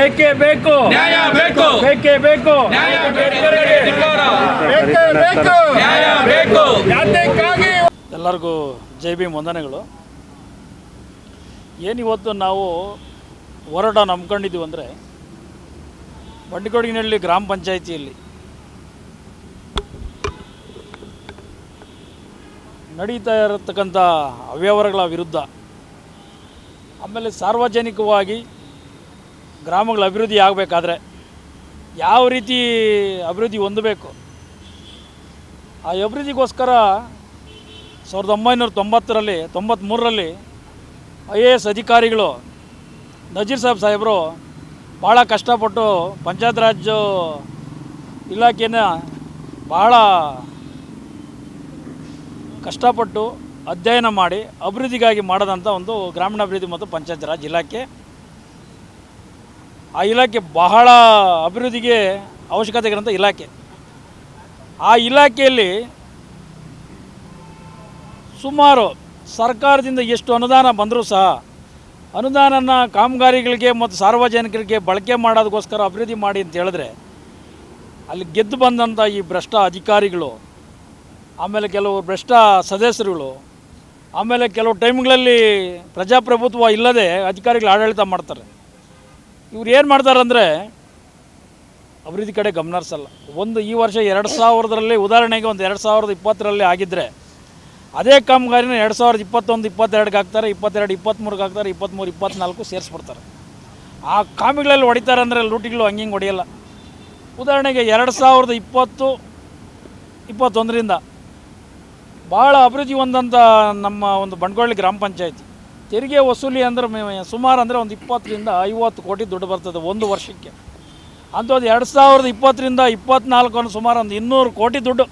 ಬೇಕೇ ಬೇಕು. ನ್ಯಾಯ ಬೇಕು. ಬೇಕೇ ಬೇಕು. ನ್ಯಾಯ ಬೇಕು. ನ್ಯಾಯ ಬೇಕು. ಯಾತಕ್ಕಾಗಿ? ಎಲ್ಲರಿಗೂ ಜೈ ಭೀಮ್ ವಂದನೆಗಳು. ಏನಿವತ್ತು ನಾವು ಹೋರಾಟ ನಂಬ್ಕೊಂಡಿದ್ದೀವಿ ಅಂದರೆ ಬಂಡಿಕೊಡಗಿನಹಳ್ಳಿ ಗ್ರಾಮ ಪಂಚಾಯಿತಿಯಲ್ಲಿ ನಡೀತಾ ಇರತಕ್ಕಂಥ ಅವ್ಯವಹಾರಗಳ ವಿರುದ್ಧ ಆಮೇಲೆ ಸಾರ್ವಜನಿಕವಾಗಿ ಗ್ರಾಮಗಳ ಅಭಿವೃದ್ಧಿ ಆಗಬೇಕಾದ್ರೆ ಯಾವ ರೀತಿ ಅಭಿವೃದ್ಧಿ ಹೊಂದಬೇಕು? ಆ ಅಭಿವೃದ್ಧಿಗೋಸ್ಕರ ಸಾವಿರದ ಒಂಬೈನೂರ ತೊಂಬತ್ತರಲ್ಲಿ ತೊಂಬತ್ತ್ಮೂರರಲ್ಲಿ ಐ ಎ ಎಸ್ ಅಧಿಕಾರಿಗಳು ನಜೀರ್ ಸಾಹೇಬ್ ಸಾಹೇಬರು ಭಾಳ ಕಷ್ಟಪಟ್ಟು ಪಂಚಾಯತ್ ರಾಜ್ ಇಲಾಖೆಯನ್ನ ಭಾಳ ಕಷ್ಟಪಟ್ಟು ಅಧ್ಯಯನ ಮಾಡಿ ಅಭಿವೃದ್ಧಿಗಾಗಿ ಮಾಡಿದಂಥ ಒಂದು ಗ್ರಾಮೀಣಾಭಿವೃದ್ಧಿ ಮತ್ತು ಪಂಚಾಯತ್ ರಾಜ್ ಇಲಾಖೆ ಆ ಇಲಾಖೆ ಬಹಳ ಅಭಿವೃದ್ಧಿಗೆ ಅವಶ್ಯಕತೆ ಇರೋಂಥ ಇಲಾಖೆ. ಆ ಇಲಾಖೆಯಲ್ಲಿ ಸುಮಾರು ಸರ್ಕಾರದಿಂದ ಎಷ್ಟು ಅನುದಾನ ಬಂದರೂ ಸಹ ಅನುದಾನನ ಕಾಮಗಾರಿಗಳಿಗೆ ಮತ್ತು ಸಾರ್ವಜನಿಕರಿಗೆ ಬಳಕೆ ಮಾಡೋದಕ್ಕೋಸ್ಕರ ಅಭಿವೃದ್ಧಿ ಮಾಡಿ ಅಂತ ಹೇಳಿದ್ರೆ ಅಲ್ಲಿ ಗೆದ್ದು ಬಂದಂಥ ಈ ಭ್ರಷ್ಟ ಅಧಿಕಾರಿಗಳು, ಆಮೇಲೆ ಕೆಲವು ಭ್ರಷ್ಟ ಸದಸ್ಯರುಗಳು, ಆಮೇಲೆ ಕೆಲವು ಟೈಮ್ಗಳಲ್ಲಿ ಪ್ರಜಾಪ್ರಭುತ್ವ ಇಲ್ಲದೆ ಅಧಿಕಾರಿಗಳು ಆಡಳಿತ ಮಾಡ್ತಾರೆ. ಇವ್ರು ಏನು ಮಾಡ್ತಾರೆ ಅಂದರೆ ಅಭಿವೃದ್ಧಿ ಕಡೆ ಗಮನ ಹರಿಸಲ್ಲ ಒಂದು ಈ ವರ್ಷ ಎರಡು ಸಾವಿರದಲ್ಲಿ ಉದಾಹರಣೆಗೆ ಒಂದು ಎರಡು ಸಾವಿರದ ಇಪ್ಪತ್ತರಲ್ಲಿ ಆಗಿದ್ದರೆ ಅದೇ ಕಾಮಗಾರಿನ ಎರಡು ಸಾವಿರದ ಇಪ್ಪತ್ತೊಂದು, ಇಪ್ಪತ್ತೆರಡಿಗೆ ಹಾಕ್ತಾರೆ, ಇಪ್ಪತ್ತೆರಡು ಇಪ್ಪತ್ತ್ಮೂರಿಗೆ ಹಾಕ್ತಾರೆ ಇಪ್ಪತ್ತ್ಮೂರು ಇಪ್ಪತ್ತ್ನಾಲ್ಕು ಸೇರಿಸ್ಬಿಡ್ತಾರೆ. ಆ ಕಾಮಿಗಳಲ್ಲಿ ಹೊಡಿತಾರೆ ಅಂದರೆ ಲೂಟಿಗಳು ಹಂಗೆ ಹಿಂಗೆ ಹೊಡೆಯಲ್ಲ. ಉದಾಹರಣೆಗೆ ಎರಡು ಸಾವಿರದ ಇಪ್ಪತ್ತು, ಇಪ್ಪತ್ತೊಂದರಿಂದ ಭಾಳ ಅಭಿವೃದ್ಧಿ ಹೊಂದಂಥ ನಮ್ಮ ಒಂದು ಬಂಡವಾಳ ಗ್ರಾಮ ಪಂಚಾಯತಿ. ತೆರಿಗೆ ವಸೂಲಿ ಅಂದ್ರೆ ಸುಮಾರು ಅಂದರೆ ಒಂದು ಇಪ್ಪತ್ತರಿಂದ ಐವತ್ತು ಕೋಟಿ ದುಡ್ಡು ಬರ್ತದೆ ಒಂದು ವರ್ಷಕ್ಕೆ. ಅಂಥದ್ದು ಎರಡು ಸಾವಿರದ ಇಪ್ಪತ್ತರಿಂದ ಇಪ್ಪತ್ನಾಲ್ಕು ಸುಮಾರು ಒಂದು ಇನ್ನೂರು ಕೋಟಿ ದುಡ್ಡು.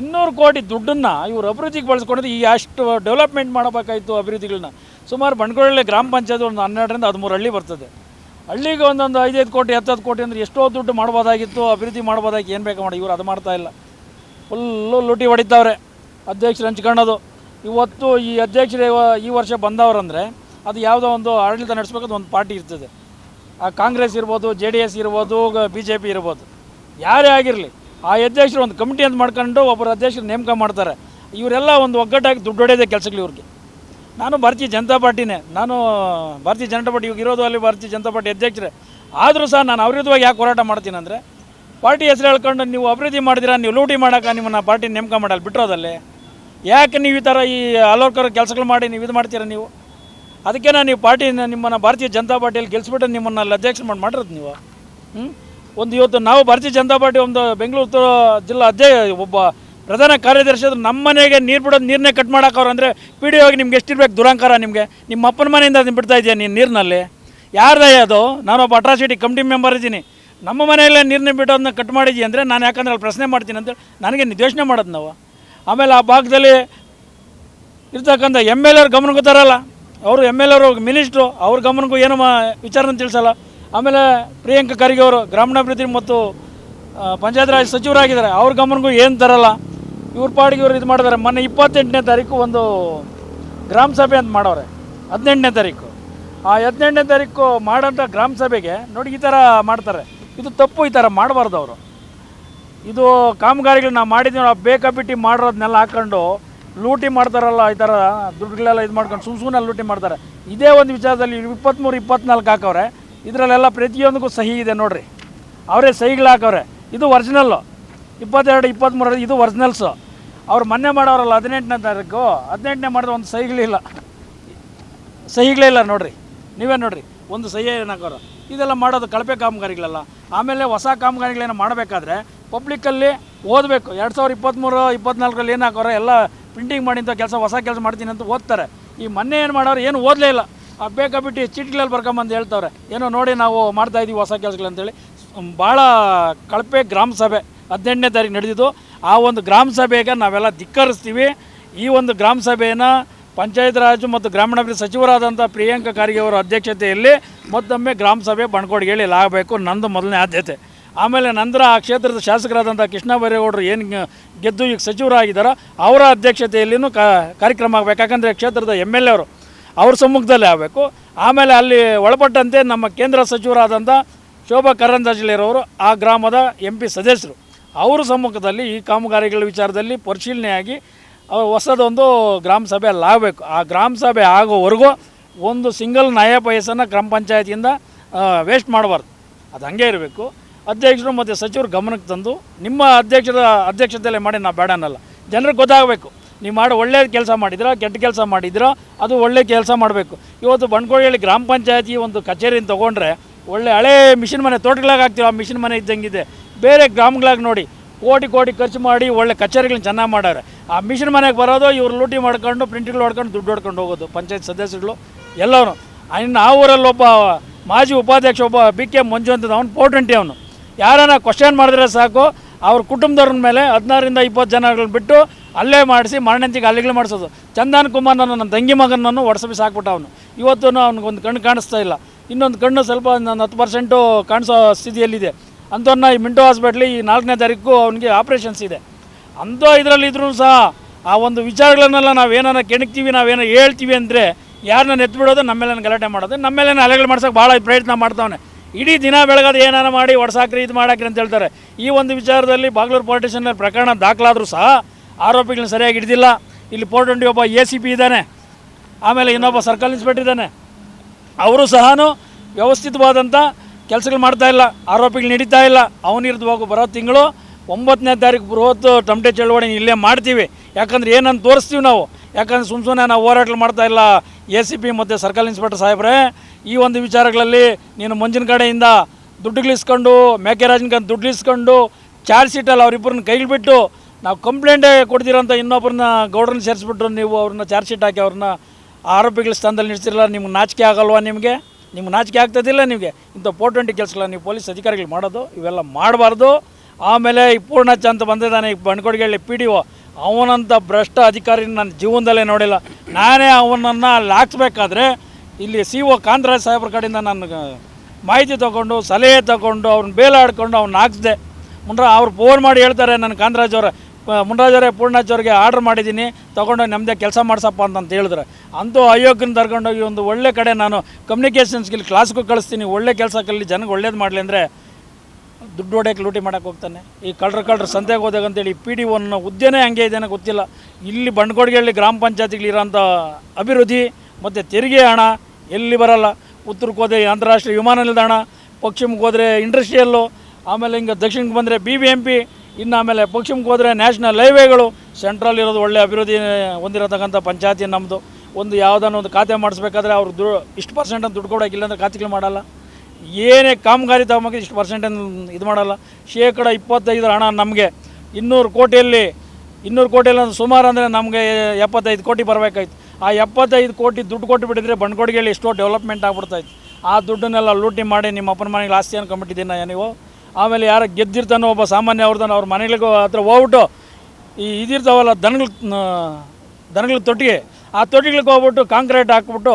ಇನ್ನೂರು ಕೋಟಿ ದುಡ್ಡನ್ನು ಇವರು ಅಭಿವೃದ್ಧಿಗೆ ಬಳಸ್ಕೊಂಡಿದ್ದು ಈ ಅಷ್ಟು ಡೆವಲಪ್ಮೆಂಟ್ ಮಾಡಬೇಕಾಯಿತು ಅಭಿವೃದ್ಧಿಗಳನ್ನ. ಸುಮಾರು ಬಂಡವಾಳ ಗ್ರಾಮ ಪಂಚಾಯತ್ ಒಂದು ಹನ್ನೆರಡರಿಂದ ಹದಿಮೂರು ಹಳ್ಳಿ ಬರ್ತದೆ. ಹಳ್ಳಿಗೆ ಒಂದೊಂದು ಐದೈದು ಕೋಟಿ, ಹತ್ತತ್ತು ಕೋಟಿ ಅಂದರೆ ಎಷ್ಟೋ ದುಡ್ಡು ಮಾಡ್ಬೋದಾಗಿತ್ತು, ಅಭಿವೃದ್ಧಿ ಮಾಡ್ಬೋದಾಗಿ ಏನು ಬೇಕು ಮಾಡಿ ಇವರು ಅದು ಮಾಡ್ತಾ ಇಲ್ಲ. ಫುಲ್ಲು ಲೂಟಿ ಹೊಡಿತಾವ್ರೆ. ಅಧ್ಯಕ್ಷರು ಹಂಚ್ಕೊಳ್ಳೋದು ಇವತ್ತು ಈ ಅಧ್ಯಕ್ಷರು ಈ ವರ್ಷ ಬಂದವರಂದರೆ ಅದು ಯಾವುದೋ ಒಂದು ಆಡಳಿತ ನಡೆಸ್ಬೇಕಾದ ಒಂದು ಪಾರ್ಟಿ ಇರ್ತದೆ. ಆ ಕಾಂಗ್ರೆಸ್ ಇರ್ಬೋದು, ಜೆ ಡಿ ಎಸ್ ಇರ್ಬೋದು ಬಿ ಜೆ ಪಿ ಇರ್ಬೋದು. ಯಾರೇ ಆಗಿರಲಿ, ಆ ಅಧ್ಯಕ್ಷರು ಒಂದು ಕಮಿಟಿ ಅಂತ ಮಾಡ್ಕೊಂಡು ಒಬ್ಬರು ಅಧ್ಯಕ್ಷರು ನೇಮಕ ಮಾಡ್ತಾರೆ. ಇವರೆಲ್ಲ ಒಂದು ಒಗ್ಗಟ್ಟಾಗಿ ದುಡ್ಡು ಹೊಡೆಯೋದೇ ಕೆಲಸಗಳು ಇವ್ರಿಗೆ. ನಾನು ಭಾರತೀಯ ಜನತಾ ಪಾರ್ಟಿನೇ. ನಾನು, ಭಾರತೀಯ ಜನತಾ ಪಾರ್ಟಿ ಇವಾಗ ಇರೋದು ಅಲ್ಲಿ ಭಾರತೀಯ ಜನತಾ ಪಾರ್ಟಿ ಅಧ್ಯಕ್ಷರೇ. ಆದರೂ ಸಹ ನಾನು ಅವಿರುದ್ಧವಾಗಿ ಯಾಕೆ ಹೋರಾಟ ಮಾಡ್ತೀನಿ ಪಾರ್ಟಿ ಹೆಸರು ಹೇಳ್ಕೊಂಡು ನೀವು ಅಭಿವೃದ್ಧಿ ಮಾಡಿದಿರ, ನೀವು ಲೂಟಿ ಮಾಡೋಕೆ ನಿಮ್ಮನ್ನು ಪಾರ್ಟಿ ನೇಮಕ ಮಾಡಲ್ಲ ಬಿಟ್ಟಿರೋದಲ್ಲಿ ಯಾಕೆ ನೀವು ಈ ಥರ ಈ ಅಲೋಕರ ಕೆಲಸಗಳು ಮಾಡಿ ನೀವು ಇದು ಮಾಡ್ತೀರಾ ನೀವು? ಅದಕ್ಕೆ ನಾನು ನೀವು ಪಾರ್ಟಿ ನಿಮ್ಮನ್ನು ಭಾರತೀಯ ಜನತಾ ಪಾರ್ಟಿಯಲ್ಲಿ ಗೆಲ್ಸ್ಬಿಟ್ಟು ನಿಮ್ಮನ್ನು ಅಧ್ಯಕ್ಷ ಮಾಡಿ ಮಾಡಿರೋದು ನೀವು. ಒಂದು ಇವತ್ತು ನಾವು ಭಾರತೀಯ ಜನತಾ ಪಾರ್ಟಿ ಒಂದು ಬೆಂಗಳೂರು ಜಿಲ್ಲಾ ಅಧ್ಯಕ್ಷ, ಒಬ್ಬ ಪ್ರಧಾನ ಕಾರ್ಯದರ್ಶಿ ಅದು ನಮ್ಮ ಮನೆಗೆ ನೀರು ಬಿಡೋದು ನೀರನ್ನೇ ಕಟ್ ಮಾಡೋಕ್ಕವ್ರು ಅಂದರೆ ಪಿ ಡಿ ಹೋಗಿ ನಿಮ್ಗೆ ಎಷ್ಟಿರ್ಬೇಕು ದುರಂಕಾರ ನಿಮಗೆ? ನಿಮ್ಮ ಅಪ್ಪನ ಮನೆಯಿಂದ ಅದನ್ನು ಬಿಡ್ತಾ ಇದೆಯಾ ನೀನು ನೀರಿನಲ್ಲಿ? ಯಾರ್ದಯ್ಯ ಅದು? ನಾನೊಬ್ಬ ಅಟ್ರಾಸಿಟಿ ಕಮಿಟಿ ಮೆಂಬರ್ ಇದ್ದೀನಿ. ನಮ್ಮ ಮನೆಯಲ್ಲೇ ನೀರನ್ನ ಬಿಡೋದನ್ನ ಕಟ್ ಮಾಡಿದ್ವಿ ಅಂದರೆ ನಾನು ಯಾಕಂದ್ರೆ ಅಲ್ಲಿ ಪ್ರಶ್ನೆ ಮಾಡ್ತೀನಿ ಅಂತೇಳಿ ನನಗೆ ನಿರ್ದೇಶನ ಮಾಡೋದು ನಾವು. ಆಮೇಲೆ ಆ ಭಾಗದಲ್ಲಿ ಇರ್ತಕ್ಕಂಥ ಎಂ ಎಲ್ ಎರ್ ಗಮನಕ್ಕೂ ತರಲ್ಲ. ಅವರು ಎಂ ಎಲ್ ಎರು ಮಿನಿಸ್ಟ್ರು, ಅವ್ರ ಗಮನಕ್ಕೂ ಏನು ಮಾ ವಿಚಾರನ ತಿಳಿಸಲ್ಲ. ಆಮೇಲೆ ಪ್ರಿಯಾಂಕ ಖರ್ಗೆ ಅವರು ಗ್ರಾಮೀಣಾಭಿವೃದ್ಧಿ ಮತ್ತು ಪಂಚಾಯತ್ ರಾಜ್ ಸಚಿವರಾಗಿದ್ದಾರೆ. ಅವ್ರ ಗಮನಕ್ಕೂ ಏನು ತರಲ್ಲ. ಇವ್ರ ಪಾಡಿಗೆ ಇವರು ಇದು ಮಾಡಿದ್ದಾರೆ. ಮೊನ್ನೆ ಇಪ್ಪತ್ತೆಂಟನೇ ತಾರೀಕು ಒಂದು ಗ್ರಾಮ ಸಭೆ ಅಂತ ಮಾಡೋರೆ. ಹದಿನೆಂಟನೇ ತಾರೀಕು. ಆ ಹದಿನೆಂಟನೇ ತಾರೀಕು ಮಾಡೋಂಥ ಗ್ರಾಮ ಸಭೆಗೆ ನೋಡಿ ಈ ಥರ ಮಾಡ್ತಾರೆ. ಇದು ತಪ್ಪು ಈ ಥರ ಮಾಡಬಾರ್ದು ಅವರು. ಇದು ಕಾಮಗಾರಿಗಳು ನಾವು ಮಾಡಿದ್ದೀವಿ ನಾವು ಮಾಡಿರೋದನ್ನೆಲ್ಲ ಹಾಕೊಂಡು ಲೂಟಿ ಮಾಡ್ತಾರಲ್ಲ ಈ ಥರ ದುಡ್ಡುಗಳೆಲ್ಲ ಇದು ಮಾಡ್ಕೊಂಡು ಸುಮ್ ಸುಮ್ಮನೆ ಲೂಟಿ ಮಾಡ್ತಾರೆ. ಇದೇ ಒಂದು ವಿಚಾರದಲ್ಲಿ ಇಪ್ಪತ್ತ್ಮೂರು ಇಪ್ಪತ್ನಾಲ್ಕು ಹಾಕವ್ರೆ. ಇದರಲ್ಲೆಲ್ಲ ಪ್ರತಿಯೊಂದಕ್ಕೂ ಸಹಿ ಇದೆ ನೋಡಿರಿ. ಅವರೇ ಸಹಿಗಳು ಹಾಕವ್ರೆ. ಇದು ಒರಿಜಿನಲ್ಲು ಇಪ್ಪತ್ತೆರಡು ಇಪ್ಪತ್ತ್ಮೂರು ಇದು ಒರಿಜಿನಲ್ಸು ಅವ್ರು ಮೊನ್ನೆ ಮಾಡೋರಲ್ಲ ಹದಿನೆಂಟನೇ ತಾರೀಕು, ಹದಿನೆಂಟನೇ ಮಾಡಿದ್ರೆ ಒಂದು ಸಹಿಗಳಿಲ್ಲ. ಸಹಿಗಳೇ ಇಲ್ಲ ನೋಡಿರಿ. ನೀವೇ ನೋಡಿರಿ. ಒಂದು ಸಹಿ ಏನು ಹಾಕೋರು ಇದೆಲ್ಲ ಮಾಡೋದು ಕಳಪೆ ಕಾಮಗಾರಿಗಳಲ್ಲ. ಆಮೇಲೆ ಹೊಸ ಕಾಮಗಾರಿಗಳೇನು ಮಾಡಬೇಕಾದ್ರೆ ಪಬ್ಲಿಕಲ್ಲಿ ಓದಬೇಕು. ಎರಡು ಸಾವಿರ ಇಪ್ಪತ್ತ್ಮೂರು ಇಪ್ಪತ್ನಾಲ್ಕರಲ್ಲಿ ಏನು ಎಲ್ಲ ಪ್ರಿಂಟಿಂಗ್ ಮಾಡಿಂಥ ಕೆಲಸ, ಹೊಸ ಕೆಲಸ ಮಾಡ್ತೀನಿ ಅಂತ ಓದ್ತಾರೆ. ಈ ಮೊನ್ನೆ ಏನು ಮಾಡೋರು ಏನು ಓದಲೇ ಇಲ್ಲ. ಬೇಕಾಬಿಟ್ಟು ಚೀಟಿಗಳಲ್ಲಿ ಬರ್ಕೊಂಬಂದು ಹೇಳ್ತವ್ರೆ. ಏನೋ ನೋಡಿ ನಾವು ಮಾಡ್ತಾ ಇದ್ದೀವಿ ಹೊಸ ಕೆಲಸಗಳಂತೇಳಿ ಭಾಳ ಕಳಪೆ ಗ್ರಾಮ ಸಭೆ. ಹದಿನೆಂಟನೇ ತಾರೀಕು ನಡೆದಿದ್ದು. ಆ ಒಂದು ಗ್ರಾಮ ಸಭೆಗೆ ನಾವೆಲ್ಲ ಧಿಕ್ಕರಿಸ್ತೀವಿ. ಈ ಒಂದು ಗ್ರಾಮ ಸಭೆಯನ್ನು ಪಂಚಾಯತ್ ರಾಜ್ ಮತ್ತು ಗ್ರಾಮೀಣಾಭಿವೃದ್ಧಿ ಸಚಿವರಾದಂಥ ಪ್ರಿಯಾಂಕ ಖರ್ಗೆ ಅವರ ಅಧ್ಯಕ್ಷತೆಯಲ್ಲಿ ಮತ್ತೊಮ್ಮೆ ಗ್ರಾಮ ಸಭೆ ಬಂಡ್ಕೋಡ್ಗೇಳಿ ಆಗಬೇಕು ನಂದು ಮೊದಲನೇ ಆದ್ಯತೆ. ಆಮೇಲೆ ನಂತರ ಆ ಕ್ಷೇತ್ರದ ಶಾಸಕರಾದಂಥ ಕೃಷ್ಣ ಬೈರೇಗೌಡರು ಏನು ಗೆದ್ದು ಈಗ ಸಚಿವರಾಗಿದ್ದಾರೋ ಅವರ ಅಧ್ಯಕ್ಷತೆಯಲ್ಲಿನೂ ಕಾ ಕಾರ್ಯಕ್ರಮ ಆಗಬೇಕು. ಯಾಕಂದರೆ ಕ್ಷೇತ್ರದ ಎಂ ಎಲ್ ಎ ಅವರು ಅವ್ರ ಸಮ್ಮುಖದಲ್ಲೇ ಆಗಬೇಕು. ಆಮೇಲೆ ಅಲ್ಲಿ ಒಳಪಟ್ಟಂತೆ ನಮ್ಮ ಕೇಂದ್ರ ಸಚಿವರಾದಂಥ ಶೋಭಾ ಕರಂದಾಜಲಿರೋರು ಆ ಗ್ರಾಮದ ಎಂ ಪಿ ಸದಸ್ಯರು. ಅವ್ರ ಸಮ್ಮುಖದಲ್ಲಿ ಈ ಕಾಮಗಾರಿಗಳ ವಿಚಾರದಲ್ಲಿ ಪರಿಶೀಲನೆಯಾಗಿ ಹೊಸದೊಂದು ಗ್ರಾಮ ಸಭೆ ಆಗಬೇಕು. ಆ ಗ್ರಾಮ ಸಭೆ ಆಗೋವರೆಗೂ ಒಂದು ಸಿಂಗಲ್ ನಯ ಪೈಸನ ಗ್ರಾಮ ಪಂಚಾಯತಿಯಿಂದ ವೇಸ್ಟ್ ಮಾಡಬಾರ್ದು. ಅದು ಹಂಗೆ ಇರಬೇಕು. ಅಧ್ಯಕ್ಷರು ಮತ್ತು ಸಚಿವರು ಗಮನಕ್ಕೆ ತಂದು, ನಿಮ್ಮ ಅಧ್ಯಕ್ಷರ ಅಧ್ಯಕ್ಷತೆಯಲ್ಲೇ ಮಾಡಿ, ನಾ ಬೇಡ ಅನ್ನಲ್ಲ. ಜನರಿಗೆ ಗೊತ್ತಾಗಬೇಕು. ನೀವು ಮಾಡಿ ಒಳ್ಳೆಯ ಕೆಲಸ ಮಾಡಿದಿರಾ, ಕೆಟ್ಟ ಕೆಲಸ ಮಾಡಿದಿರಾ, ಅದು ಒಳ್ಳೆಯ ಕೆಲಸ ಮಾಡಬೇಕು. ಇವತ್ತು ಬಂಡ್ಕೋಳಿಯಲ್ಲಿ ಗ್ರಾಮ ಪಂಚಾಯತಿ ಒಂದು ಕಚೇರಿನ ತೊಗೊಂಡ್ರೆ, ಒಳ್ಳೆ ಹಳೆ ಮಿಷಿನ್ ಮನೆ, ತೋಟಗಳಾಗ ಹಾಕ್ತೀವಿ ಆ ಮಿಷಿನ್ ಮನೆ ಇದ್ದಂಗಿದೆ. ಬೇರೆ ಗ್ರಾಮಗಳಾಗಿ ನೋಡಿ, ಕೋಟಿ ಕೋಟಿ ಖರ್ಚು ಮಾಡಿ ಒಳ್ಳೆ ಕಚೇರಿಗಳನ್ನ ಚೆನ್ನಾಗಿ ಮಾಡಾರೆ ಆ ಮಿಷನ್ ಮನೆಗೆ ಬರೋದು, ಇವ್ರು ಲೂಟಿ ಮಾಡ್ಕೊಂಡು ಪ್ರಿಂಟ್ಗಳು ಹೊಡ್ಕೊಂಡು ದುಡ್ಡು ಹೊಡ್ಕೊಂಡು ಹೋಗೋದು, ಪಂಚಾಯತ್ ಸದಸ್ಯರುಗಳು ಎಲ್ಲವನು ಇನ್ನು ಆ ಊರಲ್ಲಿ ಒಬ್ಬ ಮಾಜಿ ಉಪಾಧ್ಯಕ್ಷ, ಒಬ್ಬ ಬಿ ಕೆ ಮಂಜು ಅಂತ ಅವನು ಪೋರ್ಟೆಂಟಿ ಅವನು. ಯಾರನ್ನ ಕ್ವಶನ್ ಮಾಡಿದ್ರೆ ಸಾಕು, ಅವ್ರ ಕುಟುಂಬದವ್ರ ಮೇಲೆ ಹದಿನಾರರಿಂದ ಇಪ್ಪತ್ತು ಜನಗಳನ್ನ ಬಿಟ್ಟು ಅಲ್ಲೇ ಮಾಡಿಸಿ ಮರಣಂತಿಗೆ ಅಲ್ಲಿಗಳು ಮಾಡಿಸೋದು. ಚಂದನ್ ಕುಮಾರ್ ನನ್ನ ತಂಗಿ ಮಗನನ್ನು ಒಡಸಬಿ ಸಾಕ್ಬಿಟ್ಟ ಅವನು. ಇವತ್ತು ಅವ್ನಿಗೊಂದು ಕಣ್ಣು ಕಾಣಿಸ್ತಾ ಇಲ್ಲ. ಇನ್ನೊಂದು ಕಣ್ಣು ಸ್ವಲ್ಪ ನನ್ನ ಹತ್ತು ಪರ್ಸೆಂಟು ಕಾಣಿಸೋ ಸ್ಥಿತಿಯಲ್ಲಿದೆ. ಅಂತವನ್ನ ಈ ಮಿಂಟೋ ಹಾಸ್ಪಿಟ್ಲಿ ಈ ನಾಲ್ಕನೇ ತಾರೀಕು ಅವನಿಗೆ ಆಪ್ರೇಷನ್ಸ್ ಇದೆ. ಅಂಥ ಇದರಲ್ಲಿ ಇದ್ರೂ ಸಹ ಆ ಒಂದು ವಿಚಾರಗಳನ್ನೆಲ್ಲ ನಾವೇನಾರ ಕೆಣಕ್ತೀವಿ, ನಾವೇನೋ ಹೇಳ್ತೀವಿ ಅಂದರೆ ಯಾರನ್ನ ಎತ್ಬಿಡೋದು ನಮ್ಮ ಮೇಲೆ ಗಲಾಟೆ ಮಾಡೋದು ನಮ್ಮ ಮೇಲೆ ಅಲೆಗಳು ಮಾಡ್ಸೋಕೆ ಭಾಳ ಪ್ರಯತ್ನ ಮಾಡ್ತಾವನೆ. ಇಡೀ ದಿನ ಬೆಳಗಾದ ಏನಾರ ಮಾಡಿ ಹೊಡ್ಸಾಕ್ರಿ ಇದು ಮಾಡಾಕ್ರಿ ಅಂತ ಹೇಳ್ತಾರೆ. ಈ ಒಂದು ವಿಚಾರದಲ್ಲಿ ಬಾಗ್ಲೂರು ಪೊಲೀಸ್ ಸ್ಟೇಷನಲ್ಲಿ ಪ್ರಕರಣ ದಾಖಲಾದರೂ ಸಹ ಆರೋಪಿಗಳನ್ನ ಸರಿಯಾಗಿ ಹಿಡಿದಿಲ್ಲ. ಇಲ್ಲಿ ಪೋರ್ಟಂಡಿ ಒಬ್ಬ ಎ ಸಿ ಪಿ ಇದ್ದಾನೆ. ಆಮೇಲೆ ಇನ್ನೊಬ್ಬ ಸರ್ಕಲ್ ಇನ್ಸ್ಪೆಕ್ಟರ್ ಇದ್ದಾನೆ. ಅವರು ಸಹ ವ್ಯವಸ್ಥಿತವಾದಂಥ ಕೆಲಸಗಳು ಮಾಡ್ತಾ ಇಲ್ಲ. ಆರೋಪಿಗಳು ನಡೀತಾ ಇಲ್ಲ. ಅವನಿರ್ದು ಹೋಗು ಬರೋ ತಿಂಗಳು ಒಂಬತ್ತನೇ ತಾರೀಕು ಬೃಹತ್ ಟಮಟೆ ಚಳವಳಿ ಇಲ್ಲೇ ಮಾಡ್ತೀವಿ. ಯಾಕಂದ್ರೆ ಏನಂತ ತೋರಿಸ್ತೀವಿ ನಾವು. ಯಾಕಂದ್ರೆ ಸುಮ್ಮ ಸುಮ್ಮನೆ ನಾವು ಹೋರಾಟ ಮಾಡ್ತಾ ಇಲ್ಲ ಎ ಸಿ ಪಿ ಮತ್ತು ಸರ್ಕಲ್ ಇನ್ಸ್ಪೆಕ್ಟರ್ ಸಾಹೇಬ್ರೆ. ಈ ಒಂದು ವಿಚಾರಗಳಲ್ಲಿ ನೀನು ಮಂಜಿನ ಕಡೆಯಿಂದ ದುಡ್ಡುಗಳಿಸ್ಕೊಂಡು ಮೇಕೆರಾಜನ ದುಡ್ಡುಗಳಿಸ್ಕೊಂಡು ಚಾರ್ಜ್ ಶೀಟಲ್ಲಿ ಅವರಿಬ್ಬರನ್ನ ಕೈಗೆ ಬಿಟ್ಟು ನಾವು ಕಂಪ್ಲೇಂಟೇ ಕೊಡ್ತೀರಂತ ಇನ್ನೊಬ್ಬರನ್ನ ಗೌಡ್ರನ್ನ ಸೇರಿಸ್ಬಿಟ್ರು ನೀವು ಅವ್ರನ್ನ ಚಾರ್ಜ್ ಶೀಟ್ ಹಾಕಿ ಅವ್ರನ್ನ ಆರೋಪಿಗಳ ಸ್ಥಾನದಲ್ಲಿ ನಿಲ್ಲಿಸಿರಲ್ಲ ನಿಮ್ಗೆ ನಾಚಿಕೆ ಆಗಲ್ವಾ ನಿಮಗೆ? ನಿಮ್ಗೆ ನಾಚಿಕೆ ಆಗ್ತದಿಲ್ಲ ನಿಮಗೆ? ಇಂಥ ಪೋರ್ಟೆಂಟ್ ಕೆಲಸಗಳನ್ನ ನೀವು ಪೊಲೀಸ್ ಅಧಿಕಾರಿಗಳು ಮಾಡೋದು, ಇವೆಲ್ಲ ಮಾಡಬಾರ್ದು. ಆಮೇಲೆ ಈ ಪೂರ್ಣಚ್ ಅಂತ ಬಂದಿದ್ದಾನೆ ಈ ಬಂಡ್ಕೊಡ್ಗೆಳ್ಳಿ ಪಿ ಡಿ ಒ ಅವನಂಥ ಭ್ರಷ್ಟ ಅಧಿಕಾರಿ ನನ್ನ ಜೀವನದಲ್ಲೇ ನೋಡಿಲ್ಲ. ನಾನೇ ಅವನನ್ನು ಅಲ್ಲಿ ಹಾಕ್ಸ್ಬೇಕಾದ್ರೆ ಇಲ್ಲಿ ಸಿ ಒ ಕಾಂತರಾಜ್ ಸಾಹೇಬ್ರ ಕಡೆಯಿಂದ ನಾನು ಮಾಹಿತಿ ತೊಗೊಂಡು, ಸಲಹೆ ತೊಗೊಂಡು, ಅವ್ರನ್ನ ಬೇಲಾಡ್ಕೊಂಡು ಅವ್ನ ಹಾಕ್ಸ್ದೆ ಮುಂಡ್ರ ಅವ್ರು ಫೋನ್ ಮಾಡಿ ಹೇಳ್ತಾರೆ ನನ್ನ ಕಾಂತರಾಜ್ ಅವರ ಮುಂಡ್ರಾಜ್ ಅವರೇ ಪೂರ್ಣಾಜ್ ಅವ್ರಿಗೆ ಆರ್ಡ್ರ್ ಮಾಡಿದ್ದೀನಿ, ತೊಗೊಂಡು ನಮ್ಮದೇ ಕೆಲಸ ಮಾಡಿಸಪ್ಪ ಅಂತಂತ ಹೇಳಿದ್ರೆ. ಅಂತೂ ಅಯೋಗ್ಯನ ತರ್ಕೊಂಡೋಗಿ ಒಂದು ಒಳ್ಳೆ ಕಡೆ ನಾನು ಕಮ್ಯುನಿಕೇಷನ್ ಸ್ಕಿಲ್ ಕ್ಲಾಸ್ಗೂ ಕಳಿಸ್ತೀನಿ, ಒಳ್ಳೆ ಕೆಲಸ ಕಲಿ ಜನಕ್ಕೆ ಒಳ್ಳೇದು ಮಾಡಲಿ ಅಂದರೆ ದುಡ್ಡು ಹೊಡೆಯಕ್ಕೆ ಲೂಟಿ ಮಾಡೋಕೆ ಹೋಗ್ತಾನೆ. ಈ ಕಳ್ರ ಕಳ್ರ ಸಂತೆಗೆ ಹೋದಾಗ ಅಂತೇಳಿ ಪಿ ಡಿ ಒನ್ನ ಹುದ್ದೆನೇ ಹಂಗೆ ಇದೆಯೋ ಗೊತ್ತಿಲ್ಲ. ಇಲ್ಲಿ ಬಂಡ್ಕೋಡ್ಗೆಳ್ಳಿ ಗ್ರಾಮ ಪಂಚಾಯತಿಗಳಿರೋಂಥ ಅಭಿವೃದ್ಧಿ ಮತ್ತು ತೆರಿಗೆ ಹಣ ಎಲ್ಲಿ ಬರಲ್ಲ. ಉತ್ತರಕ್ಕೆ ಹೋದರೆ ಅಂತಾರಾಷ್ಟ್ರೀಯ ವಿಮಾನ ನಿಲ್ದಾಣ, ಪಶ್ಚಿಮಕ್ಕೆ ಹೋದರೆ ಇಂಡಸ್ಟ್ರಿಯಲ್ಲು ಆಮೇಲೆ ಹಿಂಗೆ ದಕ್ಷಿಣಕ್ಕೆ ಬಂದರೆ ಬಿ ಬಿ ಎಂ ಪಿ ಇನ್ನು ಆಮೇಲೆ ಪಶ್ಚಿಮಕ್ಕೆ ಹೋದರೆ ನ್ಯಾಷನಲ್ ಹೈವೇಗಳು ಸೆಂಟ್ರಲ್ ಇರೋದು ಒಳ್ಳೆ ಅಭಿವೃದ್ಧಿ ಹೊಂದಿರತಕ್ಕಂಥ ಪಂಚಾಯತಿ ನಮ್ಮದು ಒಂದು ಯಾವುದನ್ನ ಒಂದು ಖಾತೆ ಮಾಡಿಸ್ಬೇಕಾದ್ರೆ ಅವ್ರು ದು ಇಷ್ಟು ಪರ್ಸೆಂಟ್ ಅಂತ ದುಡ್ಡು ಕೊಡೋಕ್ಕಿಲ್ಲ ಅಂದರೆ ಖಾತೆಗಳು ಮಾಡಲ್ಲ. ಏನೇ ಕಾಮಗಾರಿ ತಗೊಂಬಕ್ಕೆ ಇಷ್ಟು ಪರ್ಸೆಂಟ್ ಇದು ಮಾಡಲ್ಲ. ಶೇಕಡ ಇಪ್ಪತ್ತೈದರ ಹಣ ನಮಗೆ. ಇನ್ನೂರು ಕೋಟಿಯಲ್ಲಿ ಇನ್ನೂರು ಕೋಟಿಯಲ್ಲಿ ಅಂದ್ರೆ ಸುಮಾರು ಅಂದರೆ ನಮಗೆ ಎಪ್ಪತ್ತೈದು ಕೋಟಿ ಬರಬೇಕಾಯ್ತು. ಆ ಎಪ್ಪತ್ತೈದು ಕೋಟಿ ದುಡ್ಡು ಕೊಟ್ಟು ಬಿಟ್ಟಿದ್ರೆ ಬಂಡ್ಕೋಡಿಗೆಯಲ್ಲಿ ಎಷ್ಟೋ ಡೆವಲಪ್ಮೆಂಟ್ ಆಗ್ಬಿಡ್ತಾಯಿತ್ತು ಆ ದುಡ್ಡನ್ನೆಲ್ಲ ಲೂಟಿ ಮಾಡಿ ನಿಮ್ಮ ಅಪ್ಪನ ಮನೆಗೆ ಆಸ್ತಿ ಕಂಬಿಟ್ಟಿದ್ದೀನ ನೀವು ಆಮೇಲೆ ಯಾರು ಗೆದ್ದಿರ್ತಾನೋ ಒಬ್ಬ ಸಾಮಾನ್ಯ ಅವ್ರದ್ದಾನ ಅವ್ರ ಮನೆಗಳಿಗೂ ಹತ್ರ ಹೋಗ್ಬಿಟ್ಟು ಈ ಇದಿರ್ತಾವಲ್ಲ ದನಗಳ ದನಗಳ ತೊಟ್ಟಿಗೆ, ಆ ತೊಟ್ಟಿಗಳಿಗೆ ಹೋಗ್ಬಿಟ್ಟು ಕಾಂಕ್ರೀಟ್ ಹಾಕ್ಬಿಟ್ಟು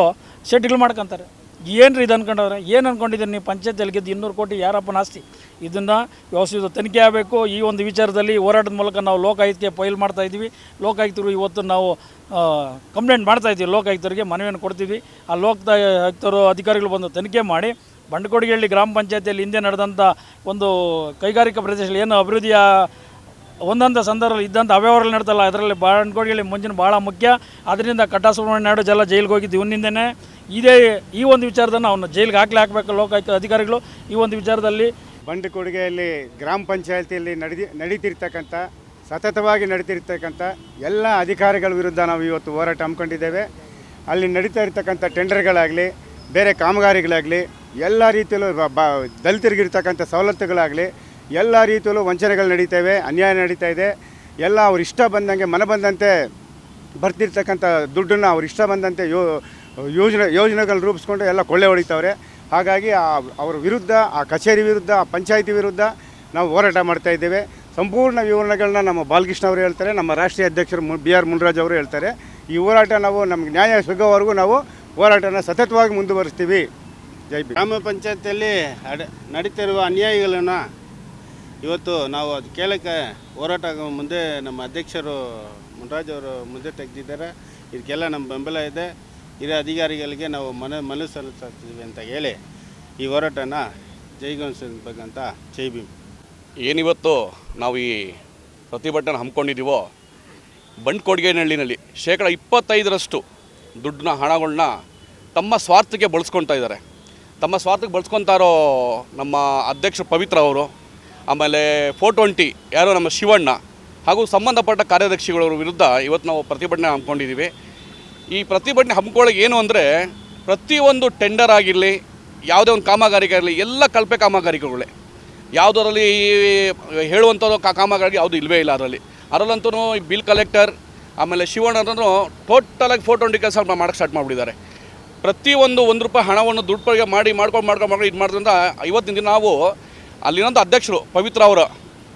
ಶೆಡ್ಗಳು ಮಾಡ್ಕೊತಾರೆ. ಏನು ಇದು ಅನ್ಕೊಂಡವ್ರೆ? ಏನು ಅನ್ಕೊಂಡಿದ್ದೀನಿ ನೀವು ಪಂಚಾಯತಿಯಲ್ಲಿ ಗೆದ್ದು ಇನ್ನೂರು ಕೋಟಿ ಯಾರಪ್ಪನ ಆಸ್ತಿ? ಇದನ್ನು ವ್ಯವಸ್ಥಿತ ತನಿಖೆ ಆಗಬೇಕು. ಈ ಒಂದು ವಿಚಾರದಲ್ಲಿ ಹೋರಾಟದ ಮೂಲಕ ನಾವು ಲೋಕಾಯುಕ್ತಿಗೆ ಫೈಲ್ ಮಾಡ್ತಾ ಇದ್ದೀವಿ. ಲೋಕಾಯುಕ್ತರು ಇವತ್ತು ನಾವು ಕಂಪ್ಲೇಂಟ್ ಮಾಡ್ತಾ ಇದ್ದೀವಿ. ಲೋಕಾಯುಕ್ತರಿಗೆ ಮನವಿಯನ್ನು ಕೊಡ್ತೀವಿ. ಆ ಲೋಕಾಯುಕ್ತರು ಅಧಿಕಾರಿಗಳು ಬಂದು ತನಿಖೆ ಮಾಡಿ ಬಂಡಕೋಡಿಗೆಹಳ್ಳಿ ಗ್ರಾಮ ಪಂಚಾಯತಿಯಲ್ಲಿ ಹಿಂದೆ ನಡೆದಂಥ ಒಂದು ಕೈಗಾರಿಕಾ ಪ್ರದೇಶದಲ್ಲಿ ಏನು ಅಭಿವೃದ್ಧಿಯ ಒಂದೊಂದು ಸಂದರ್ಭದಲ್ಲಿ ಇದ್ದಂಥ ಅವ್ಯವಹಾರಗಳು ನಡ್ತಲ್ಲ, ಅದರಲ್ಲಿ ಬಾಂಡ್ಕೋಡಿಯಲ್ಲಿ ಮುಂಜಾನೆ ಭಾಳ ಮುಖ್ಯ. ಅದರಿಂದ ಕಟ್ಟಾ ಸುಬ್ರಹ್ಮಣ್ಯ ನಾಯ್ಡು ಜಲ್ಲ ಜೈಲಿಗೆ ಹೋಗಿದ್ದು ಇವನಿಂದನೇ. ಇದೇ ಈ ಒಂದು ವಿಚಾರದನ್ನು ಅವನ್ನ ಜೈಲಿಗೆ ಹಾಕ್ಲಿ ಹಾಕಬೇಕು ಲೋಕಾಯುಕ್ತ ಅಧಿಕಾರಿಗಳು. ಈ ಒಂದು ವಿಚಾರದಲ್ಲಿ ಬಂಡುಕೊಡುಗೆಯಲ್ಲಿ ಗ್ರಾಮ ಪಂಚಾಯತಿಯಲ್ಲಿ ನಡೆದಿ ನಡೀತಿರ್ತಕ್ಕಂಥ, ಸತತವಾಗಿ ನಡೀತಿರ್ತಕ್ಕಂಥ ಎಲ್ಲ ಅಧಿಕಾರಿಗಳ ವಿರುದ್ಧ ನಾವು ಇವತ್ತು ಹೋರಾಟ ಹಮ್ಮಿಕೊಂಡಿದ್ದೇವೆ. ಅಲ್ಲಿ ನಡೀತಾ ಇರ್ತಕ್ಕಂಥ ಟೆಂಡರ್ಗಳಾಗಲಿ, ಬೇರೆ ಕಾಮಗಾರಿಗಳಾಗಲಿ, ಎಲ್ಲ ರೀತಿಯಲ್ಲೂ ಬ, ದಲಿತರಿಗಿರ್ತಕ್ಕಂಥ ಸವಲತ್ತುಗಳಾಗಲಿ, ಎಲ್ಲ ರೀತಿಯಲ್ಲೂ ವಂಚನೆಗಳು ನಡೀತವೆ, ಅನ್ಯಾಯ ನಡೀತಾ ಇದೆ. ಎಲ್ಲ ಅವ್ರು ಇಷ್ಟ ಬಂದಂಗೆ ಮನ ಬಂದಂತೆ ಬರ್ತಿರ್ತಕ್ಕಂಥ ದುಡ್ಡನ್ನು ಅವ್ರು ಇಷ್ಟ ಬಂದಂತೆ ಯೋ ಯೋಜನೆ ಯೋಜನೆಗಳನ್ನ ರೂಪಿಸ್ಕೊಂಡು ಎಲ್ಲ ಕೊಳ್ಳೆ ಹೊಡಿತಾವ್ರೆ. ಹಾಗಾಗಿ ಆ ಅವ್ರ ವಿರುದ್ಧ, ಆ ಕಚೇರಿ ವಿರುದ್ಧ, ಆ ಪಂಚಾಯಿತಿ ವಿರುದ್ಧ ನಾವು ಹೋರಾಟ ಮಾಡ್ತಾ ಇದ್ದೇವೆ. ಸಂಪೂರ್ಣ ವಿವರಣೆಗಳನ್ನ ನಮ್ಮ ಬಾಲಕೃಷ್ಣ ಅವರು ಹೇಳ್ತಾರೆ, ನಮ್ಮ ರಾಷ್ಟ್ರೀಯ ಅಧ್ಯಕ್ಷರು ಬಿ ಆರ್ ಮುನ್ರಾಜ್ ಅವರು ಹೇಳ್ತಾರೆ. ಈ ಹೋರಾಟ ನಾವು ನಮ್ಗೆ ನ್ಯಾಯ ಸಿಗೋವರೆಗೂ ನಾವು ಹೋರಾಟನ ಸತತವಾಗಿ ಮುಂದುವರಿಸ್ತೀವಿ. ಜೈ ಗ್ರಾಮ ಪಂಚಾಯತಿಯಲ್ಲಿ ಅಡ, ನಡೀತಿರುವ ಅನ್ಯಾಯಗಳನ್ನು ಇವತ್ತು ನಾವು ಅದು ಕೇಳಕ್ಕೆ ಹೋರಾಟ ಮುಂದೆ ನಮ್ಮ ಅಧ್ಯಕ್ಷರು ಮುನ್ರಾಜ್ ಅವರು ಮುಂದೆ ತೆಗೆದಿದ್ದಾರೆ. ಇದಕ್ಕೆಲ್ಲ ನಮ್ಮ ಬೆಂಬಲ ಇದೆ. ಹಿರಿಯ ಅಧಿಕಾರಿಗಳಿಗೆ ನಾವು ಮನ ಮನವಿ ಅಂತ ಹೇಳಿ ಈ ಹೋರಾಟನ ಜೈಗೊಳಿಸಬೇಕಂತ ಜೈ ಭೀಮ್. ಏನಿವತ್ತು ನಾವು ಈ ಪ್ರತಿಭಟನೆ ಹಮ್ಮಿಕೊಂಡಿದ್ದೀವೋ ಬಂಡ್ಕೊಡ್ಗೇನಹಳ್ಳಿನಲ್ಲಿ ಶೇಕಡ ಇಪ್ಪತ್ತೈದರಷ್ಟು ದುಡ್ಡನ್ನ ಹಣಗಳನ್ನ ತಮ್ಮ ಸ್ವಾರ್ಥಕ್ಕೆ ಬಳಸ್ಕೊತಾ ಇದ್ದಾರೆ. ತಮ್ಮ ಸ್ವಾರ್ಥಕ್ಕೆ ಬಳಸ್ಕೊತಾ ಇರೋ ನಮ್ಮ ಅಧ್ಯಕ್ಷ ಪವಿತ್ರ ಅವರು, ಆಮೇಲೆ ಫೋರ್ ಟ್ವೆಂಟಿ ಯಾರೋ ನಮ್ಮ ಶಿವಣ್ಣ ಹಾಗೂ ಸಂಬಂಧಪಟ್ಟ ಕಾರ್ಯದರ್ಶಿಗಳವ್ರ ವಿರುದ್ಧ ಇವತ್ತು ನಾವು ಪ್ರತಿಭಟನೆ ಹಮ್ಮಿಕೊಂಡಿದ್ದೀವಿ. ಈ ಪ್ರತಿಭಟನೆ ಹಮ್ಮಿಕೊಳ್ಳೋಕೆ ಏನು ಅಂದರೆ ಪ್ರತಿಯೊಂದು ಟೆಂಡರ್ ಆಗಿರಲಿ, ಯಾವುದೇ ಒಂದು ಕಾಮಗಾರಿಕೆ ಆಗಲಿ ಎಲ್ಲ ಕಳಪೆ ಕಾಮಗಾರಿಕೆಗಳೇ ಯಾವುದರಲ್ಲಿ ಹೇಳುವಂಥದ್ದು ಕಾಮಗಾರಿ ಯಾವುದು ಇಲ್ಲವೇ ಇಲ್ಲ ಅದರಲ್ಲಿ. ಅದರಲ್ಲಂತೂ ಈ ಬಿಲ್ ಕಲೆಕ್ಟರ್ ಆಮೇಲೆ ಶಿವಣ್ಣನೂ ಟೋಟಲಾಗಿ ಫೋಟೋ ಟ್ವೆಂಟಿ ಕೆಲಸ ಮಾಡೋಕ್ಕೆ ಸ್ಟಾರ್ಟ್ ಮಾಡಿಬಿಟ್ಟಿದ್ದಾರೆ. ಪ್ರತಿಯೊಂದು ಒಂದು ರೂಪಾಯಿ ಹಣವನ್ನು ದುಡ್ಡು ಮಾಡಿ, ಮಾಡ್ಕೊಂಡು ಮಾಡ್ಕೊಂಡು ಮಾಡ್ಕೊಂಡು ಇದು ಮಾಡಿದ್ರಿಂದ ಐವತ್ತಿನ ದಿನ ನಾವು ಅಲ್ಲಿನೊಂದು ಅಧ್ಯಕ್ಷರು, ಪವಿತ್ರ ಅವರ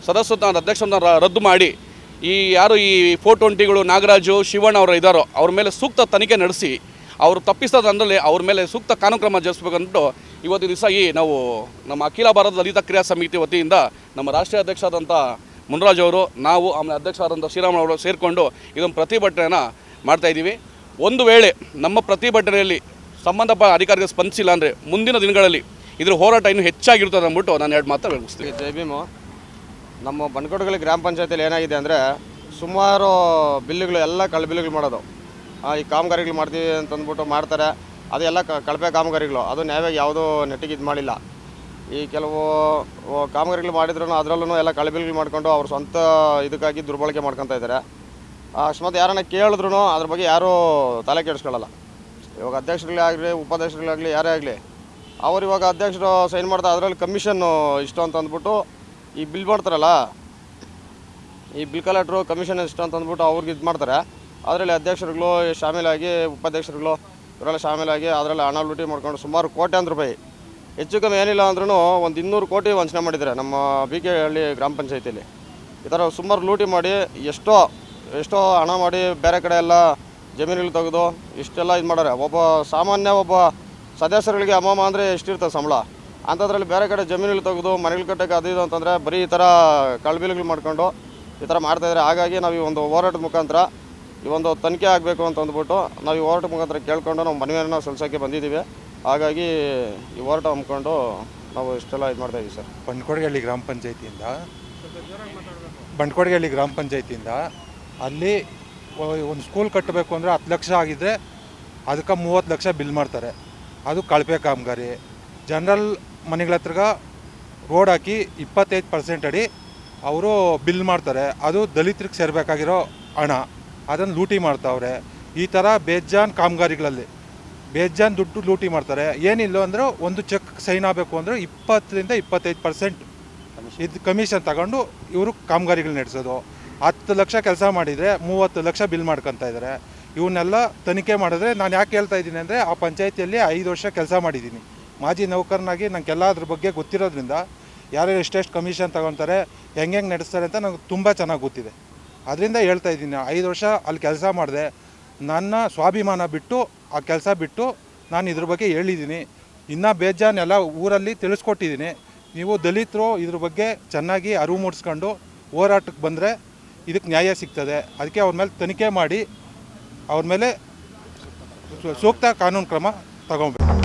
ಸದಸ್ಯತ್ವ ಅಧ್ಯಕ್ಷರನ್ನ ರದ್ದು ಮಾಡಿ ಈ ಯಾರು ಈ ಫೋರ್ ಟ್ವೆಂಟಿಗಳು ನಾಗರಾಜು, ಶಿವಣ್ಣ ಅವರು ಇದ್ದಾರೋ ಅವ್ರ ಮೇಲೆ ಸೂಕ್ತ ತನಿಖೆ ನಡೆಸಿ, ಅವರು ತಪ್ಪಿಸೋದ್ರಲ್ಲಿ ಅವ್ರ ಮೇಲೆ ಸೂಕ್ತ ಕಾನೂನು ಕ್ರಮ ಜರುಗಿಸ್ಬೇಕಂದ್ಬಿಟ್ಟು ಇವತ್ತು ದಿವಸ ಈ ನಾವು ನಮ್ಮ ಅಖಿಲ ಭಾರತ ದಲಿತ ಕ್ರಿಯಾ ಸಮಿತಿ ವತಿಯಿಂದ ನಮ್ಮ ರಾಷ್ಟ್ರೀಯ ಅಧ್ಯಕ್ಷರಾದಂಥ ಮುನ್ರಾಜ್ ಅವರು, ನಾವು ಆಮೇಲೆ ಅಧ್ಯಕ್ಷರಾದಂಥ ಶ್ರೀರಾಮ ಅವರು ಸೇರಿಕೊಂಡು ಇದೊಂದು ಪ್ರತಿಭಟನೆಯನ್ನು ಮಾಡ್ತಾಯಿದ್ದೀವಿ ಒಂದು ವೇಳೆ ನಮ್ಮ ಪ್ರತಿಭಟನೆಯಲ್ಲಿ ಸಂಬಂಧಪಟ್ಟ ಅಧಿಕಾರಿಗಳು ಸ್ಪಂದಿಸಿಲ್ಲ ಅಂದರೆ ಮುಂದಿನ ದಿನಗಳಲ್ಲಿ ಇದ್ರ ಹೋರಾಟ ಇನ್ನೂ ಹೆಚ್ಚಾಗಿರ್ತದೆ ಅಂದ್ಬಿಟ್ಟು ನಾನು ಎರಡು ಮಾತ್ರ ಬೆಳಗಿಸ್ತೀನಿ ಜೈ ಭೀಮು. ನಮ್ಮ ಬನ್ಕೋಟಗಳಿ ಗ್ರಾಮ ಪಂಚಾಯತಿಯಲ್ಲಿ ಏನಾಗಿದೆ ಅಂದರೆ ಸುಮಾರು ಬಿಲ್ಲುಗಳು ಎಲ್ಲ ಕಳೆ ಬಿಲ್ಲುಗಳು ಮಾಡೋದು. ಈ ಕಾಮಗಾರಿಗಳು ಮಾಡ್ತೀವಿ ಅಂತ ಅಂದ್ಬಿಟ್ಟು ಮಾಡ್ತಾರೆ. ಅದೆಲ್ಲ ಕಳಪೆ ಕಾಮಗಾರಿಗಳು. ಅದು ನ್ಯಾಯವಾಗಿ ಯಾವುದೂ ನೆಟ್ಟಿಗೆ ಇದು ಮಾಡಿಲ್ಲ. ಈ ಕೆಲವು ಕಾಮಗಾರಿಗಳು ಮಾಡಿದ್ರೂ ಅದರಲ್ಲೂ ಎಲ್ಲ ಕಳಬಿಲ್ಗಳು ಮಾಡ್ಕೊಂಡು ಅವ್ರ ಸ್ವಂತ ಇದಕ್ಕಾಗಿ ದುರ್ಬಳಕೆ ಮಾಡ್ಕೊತಾ ಇದ್ದಾರೆ ಅಕಸ್ಮಾತ್ ಯಾರನ್ನ ಕೇಳಿದ್ರು ಅದ್ರ ಬಗ್ಗೆ ಯಾರೂ ತಲೆ ಕೆಡಿಸ್ಕೊಳ್ಳಲ್ಲ. ಇವಾಗ ಅಧ್ಯಕ್ಷರುಗಳಾಗಲಿ ಉಪಾಧ್ಯಕ್ಷರುಗಳಾಗಲಿ ಯಾರೇ ಆಗಲಿ, ಅವ್ರು ಇವಾಗ ಅಧ್ಯಕ್ಷರು ಸೈನ್ ಮಾಡ್ತಾರೆ ಅದರಲ್ಲಿ ಕಮಿಷನ್ನು ಇಷ್ಟು ಅಂತ ಅಂದ್ಬಿಟ್ಟು ಈ ಬಿಲ್ ಮಾಡ್ತಾರಲ್ಲ, ಈ ಬಿಲ್ ಕಲೆಕ್ಟ್ರು ಕಮಿಷನ್ ಎಷ್ಟು ಅಂತ ಅಂದ್ಬಿಟ್ಟು ಅವ್ರಿಗೆ ಇದು ಮಾಡ್ತಾರೆ. ಅದರಲ್ಲಿ ಅಧ್ಯಕ್ಷರುಗಳು, ಶಾಮೀಲಾಗಿ ಉಪಾಧ್ಯಕ್ಷರುಗಳು, ಇವರೆಲ್ಲ ಶಾಮೀಲಾಗಿ ಅದರಲ್ಲಿ ಹಣ ಲೂಟಿ ಮಾಡ್ಕೊಂಡು ಸುಮಾರು ಕೋಟ್ಯಾಂತರ ರೂಪಾಯಿ. ಹೆಚ್ಚು ಕಮ್ಮಿ ಏನಿಲ್ಲ ಅಂದ್ರೂ ಒಂದು ಇನ್ನೂರು ಕೋಟಿ ವಂಚನೆ ಮಾಡಿದ್ದಾರೆ ನಮ್ಮ ಬಿ ಕೆ ಹಳ್ಳಿ ಗ್ರಾಮ ಪಂಚಾಯತಿಯಲ್ಲಿ. ಈ ಥರ ಸುಮಾರು ಲೂಟಿ ಮಾಡಿ ಎಷ್ಟೋ ಎಷ್ಟೋ ಹಣ ಮಾಡಿ ಬೇರೆ ಕಡೆ ಎಲ್ಲ ಜಮೀನುಗಳು ತೆಗೆದು ಇಷ್ಟೆಲ್ಲ ಇದು ಮಾಡ್ಯಾರೆ ಒಬ್ಬ ಸಾಮಾನ್ಯ ಒಬ್ಬ ಸದಸ್ಯರುಗಳಿಗೆ ಅಮ್ಮಮ್ಮ ಅಂದರೆ ಎಷ್ಟಿರ್ತದೆ ಸಂಬಳ? ಅಂಥದ್ರಲ್ಲಿ ಬೇರೆ ಕಡೆ ಜಮೀನಲ್ಲಿ ತೆಗೆದು ಮನೆಗಳು ಕಟ್ಟಕ್ಕೆ ಅದು ಇದು ಅಂತಂದರೆ ಬರೀ ಈ ಥರ ಕಳ್ಬಿಲ್ಗಳು ಮಾಡ್ಕೊಂಡು ಈ ಥರ ಮಾಡ್ತಾಯಿದ್ದಾರೆ ಹಾಗಾಗಿ ನಾವು ಈ ಒಂದು ಹೋರಾಟದ ಮುಖಾಂತರ ಈ ಒಂದು ತನಿಖೆ ಆಗಬೇಕು ಅಂತ ಅಂದ್ಬಿಟ್ಟು ನಾವು ಈ ಹೋರಾಟದ ಮುಖಾಂತರ ಕೇಳ್ಕೊಂಡು ನಾವು ಮನವಿಯನ್ನು ಸಲ್ಲಿಸೋಕ್ಕೆ ಬಂದಿದ್ದೀವಿ. ಹಾಗಾಗಿ ಈ ಹೋರಾಟ ಹಮ್ಮಿಕೊಂಡು ನಾವು ಇಷ್ಟೆಲ್ಲ ಇದು ಮಾಡ್ತಾಯಿದ್ದೀವಿ ಸರ್. ಬಂಡ್ಕೊಡ್ಗಳ್ಳಿ ಗ್ರಾಮ ಪಂಚಾಯತಿಯಿಂದ ಬಂಡ್ಕೊಡ್ಗಳ್ಳಿ ಗ್ರಾಮ ಪಂಚಾಯತಿಯಿಂದ ಅಲ್ಲಿ ಒಂದು ಸ್ಕೂಲ್ ಕಟ್ಟಬೇಕು ಅಂದರೆ ಹತ್ತು ಲಕ್ಷ ಆಗಿದ್ದರೆ ಅದಕ್ಕೆ ಮೂವತ್ತು ಲಕ್ಷ ಬಿಲ್ ಮಾಡ್ತಾರೆ. ಅದು ಕಳಪೆ ಕಾಮಗಾರಿ. ಜನರಲ್ ಮನೆಗಳ ಹತ್ರಗ ರೋಡ್ ಹಾಕಿ ಇಪ್ಪತ್ತೈದು ಪರ್ಸೆಂಟ್ ಅಡಿ ಅವರು ಬಿಲ್ ಮಾಡ್ತಾರೆ. ಅದು ದಲಿತರಿಗೆ ಸೇರಬೇಕಾಗಿರೋ ಹಣ. ಅದನ್ನು ಲೂಟಿ ಮಾಡ್ತಾವ್ರೆ. ಈ ಥರ ಬೇಜಾನ್ ಕಾಮಗಾರಿಗಳಲ್ಲಿ. ಬೇಜಾನ್ ದುಡ್ಡು ಲೂಟಿ ಮಾಡ್ತಾರೆ. ಏನಿಲ್ಲ ಅಂದ್ರೆ ಒಂದು ಚೆಕ್ ಸೈನ್ ಆಗಬೇಕು ಅಂದರೆ ಇಪ್ಪತ್ತರಿಂದ ಇಪ್ಪತ್ತೈದು ಪರ್ಸೆಂಟ್ ಇದು ಕಮಿಷನ್ ತಗೊಂಡು ಇವರು ಕಾಮಗಾರಿಗಳು ನಡೆಸೋದು. ಹತ್ತು ಲಕ್ಷ ಕೆಲಸ ಮಾಡಿದರೆ ಮೂವತ್ತು ಲಕ್ಷ ಬಿಲ್ ಮಾಡ್ಕೊತಾ ಇದ್ದಾರೆ ಇವನ್ನೆಲ್ಲ ತನಿಖೆ ಮಾಡಿದ್ರೆ ನಾನು ಯಾಕೆ ಹೇಳ್ತಾ ಇದ್ದೀನಿ ಅಂದರೆ ಆ ಪಂಚಾಯತಿಯಲ್ಲಿ ಐದು ವರ್ಷ ಕೆಲಸ ಮಾಡಿದ್ದೀನಿ. ಮಾಜಿ ನೌಕರನಾಗಿ ನಂಗೆಲ್ಲ ಅದ್ರ ಬಗ್ಗೆ ಗೊತ್ತಿರೋದ್ರಿಂದ ಯಾರು ಎಷ್ಟೆಷ್ಟು ಕಮಿಷನ್ ತಗೊತಾರೆ ಹೆಂಗೆ ಹೆಂಗೆ ನಡೆಸ್ತಾರೆ ಅಂತ ನಂಗೆ ತುಂಬ ಚೆನ್ನಾಗಿ ಗೊತ್ತಿದೆ. ಅದರಿಂದ ಹೇಳ್ತಾ ಇದ್ದೀನಿ, ಐದು ವರ್ಷ ಅಲ್ಲಿ ಕೆಲಸ ಮಾಡಿದೆ. ನನ್ನ ಸ್ವಾಭಿಮಾನ ಬಿಟ್ಟು, ಆ ಕೆಲಸ ಬಿಟ್ಟು ನಾನು ಇದ್ರ ಬಗ್ಗೆ ಹೇಳಿದ್ದೀನಿ. ಇನ್ನೂ ಬೇಜಾನೆಲ್ಲ ಊರಲ್ಲಿ ತಿಳಿಸ್ಕೊಟ್ಟಿದ್ದೀನಿ. ನೀವು ದಲಿತರು ಇದ್ರ ಬಗ್ಗೆ ಚೆನ್ನಾಗಿ ಅರಿವು ಮೂಡಿಸ್ಕೊಂಡು ಹೋರಾಟಕ್ಕೆ ಬಂದರೆ ಇದಕ್ಕೆ ನ್ಯಾಯ ಸಿಗ್ತದೆ. ಅದಕ್ಕೆ ಅವ್ರ ಮೇಲೆ ತನಿಖೆ ಮಾಡಿ, ಅವ್ರ ಮೇಲೆ ಸೂಕ್ತ ಕಾನೂನು ಕ್ರಮ ತಗೊಬೇಕು.